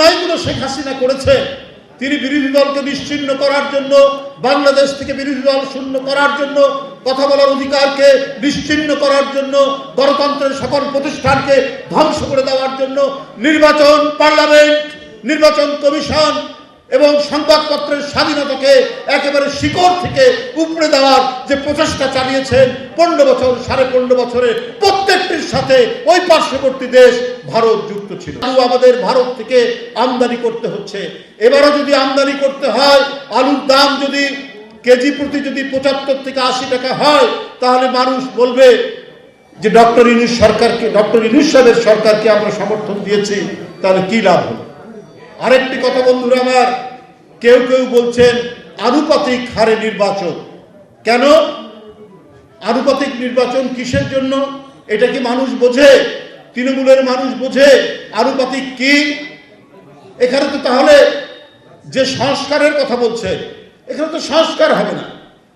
অন্যায়গুলো শেখ হাসিনা করেছে, তিনি বিরোধী দলকে নিশ্চিহ্ন করার জন্য, বাংলাদেশ থেকে বিরোধী দল শূন্য করার জন্য, কথা বলার অধিকারকে নিশ্চিহ্ন করার জন্য, গণতন্ত্রের সকল প্রতিষ্ঠানকে ধ্বংস করে দেওয়ার জন্য, নির্বাচন পার্লামেন্ট, নির্বাচন কমিশন এবং সংবাদপত্রের স্বাধীনতাকে একেবারে শিকড় থেকে উপড়ে দেওয়ার যে প্রচেষ্টা চালিয়েছেন, পনেরো বছর, সাড়ে পনেরো বছরে সাথে ওই পার্শ্ববর্তী দেশ ভারত যুক্ত ছিল। আলু আমাদের ভারত থেকে আমদানি করতে হচ্ছে। এবারও যদি আমদানি করতে হয়, আলুর দাম যদি কেজি প্রতি যদি পঁচাত্তর থেকে আশি টাকা হয়, তাহলে মানুষ বলবে যে ডক্টর ইনুস সরকারকে, ডক্টর ইনুস সাহেবের সরকারকে আমরা সমর্থন দিয়েছি, তাহলে কি লাভ হলো আরেকটি কথা বন্ধুরা আমার, কেউ কেউ বলছেন আনুপাতিক হারে নির্বাচন। কেন? আনুপাতিক নির্বাচন কিসের জন্য? এটা কি মানুষ বোঝে? তৃণমূলের মানুষ বোঝে? আনুপাতিক কি? এখানে তো তাহলে যে সংস্কারের কথা বলছে, এখানে তো সংস্কার হবে না।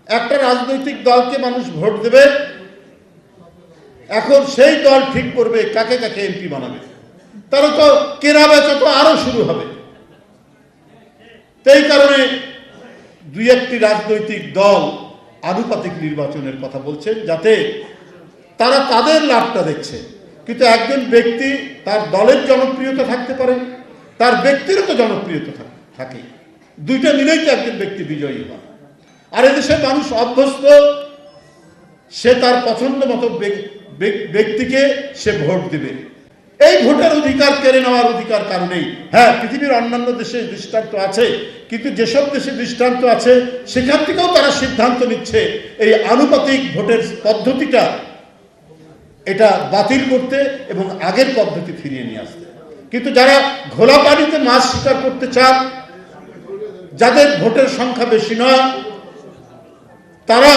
একটা রাজনৈতিক দলকে মানুষ ভোট দেবে, এখন সেই দল ঠিক করবে কাকে কাকে এমপি বানাবে। তাহলে তো কেনা বেচা তো আরও শুরু হবে। এই কারণে দুই একটি রাজনৈতিক দল আনুপাতিক নির্বাচনের কথা বলছেন, যাতে তারা তাদের লাভটা দেখছে। কিন্তু একজন ব্যক্তি তার দলের জনপ্রিয়তা থাকতে পারে, তার ব্যক্তিরও তো জনপ্রিয়তা থাকে দুইটা মিলেই তো একজন ব্যক্তি বিজয়ী হয়। আর এদেশের মানুষ অভ্যস্ত, সে তার পছন্দ মতো ব্যক- ব্যক- ব্যক্তিকে সে ভোট দিবে। এই ভোটের অধিকার কেড়ে নেওয়ার অধিকার কারণেই হ্যাঁ পৃথিবীর অন্যান্য দেশে দৃষ্টান্ত আছে, কিন্তু যেসব দেশে দৃষ্টান্ত আছে, সেখান থেকেও তারা সিদ্ধান্ত নিচ্ছে, এই আনুপাতিক ভোটের পদ্ধতিটা এটা বাতিল করতে এবং আগের পদ্ধতি ফিরিয়ে নিয়ে আসতে। কিন্তু যারা ঘোলা পানিতে মাছ শিকার করতে চান, যাদের ভোটের সংখ্যা বেশি নয়, তারা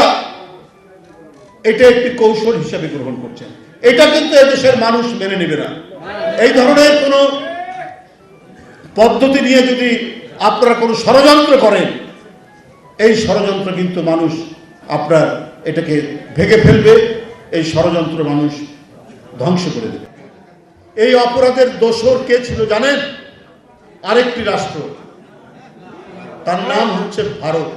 এটা একটি কৌশল হিসাবে গ্রহণ করছেন। এটা কিন্তু এদেশের মানুষ মেনে নেবে না। এই ধরনের কোনো পদ্ধতি নিয়ে যদি আপনারা কোনো ষড়যন্ত্র করেন, এই ষড়যন্ত্র কিন্তু মানুষ আপনার এটাকে ভেঙে ফেলবে। এই ষড়যন্ত্র মানুষ ধ্বংস করে দেবে। এই অপরাধের দোষর কে ছিল জানেন? আরেকটি রাষ্ট্র। তার নাম হচ্ছে ভারত।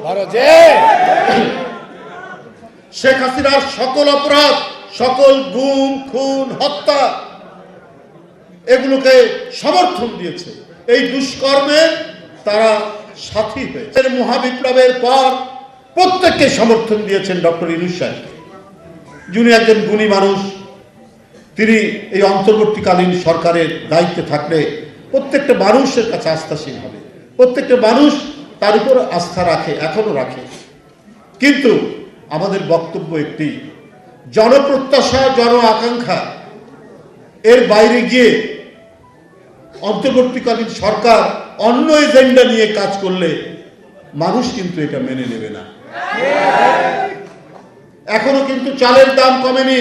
শেখ হাসিনার সকল অপরাধ সকল গুম খুন হত্যা এগুলোকে সমর্থন দিয়েছে। এই দুষ্কর্মে তারা সাথী হয়েছে। মহাবিপ্লবের পর প্রত্যেককে সমর্থন দিয়েছেন ডক্টর ইনুস সাহেব। যিনি একজন গুণী মানুষ, তিনি এই অন্তর্বর্তীকালীন সরকারের দায়িত্বে থাকলে প্রত্যেকটা মানুষের কাছে আস্থাশীল হবে। প্রত্যেকটা মানুষ তার উপর আস্থা রাখে এখনও রাখে। কিন্তু আমাদের বক্তব্য একটি, জনপ্রত্যাশা, জন আকাঙ্ক্ষা, এর বাইরে গিয়ে অন্তর্বর্তীকালীন সরকার অন্য এজেন্ডা নিয়ে কাজ করলে মানুষ কিন্তু এটা মেনে নেবে না। এখনও কিন্তু চালের দাম কমেনি।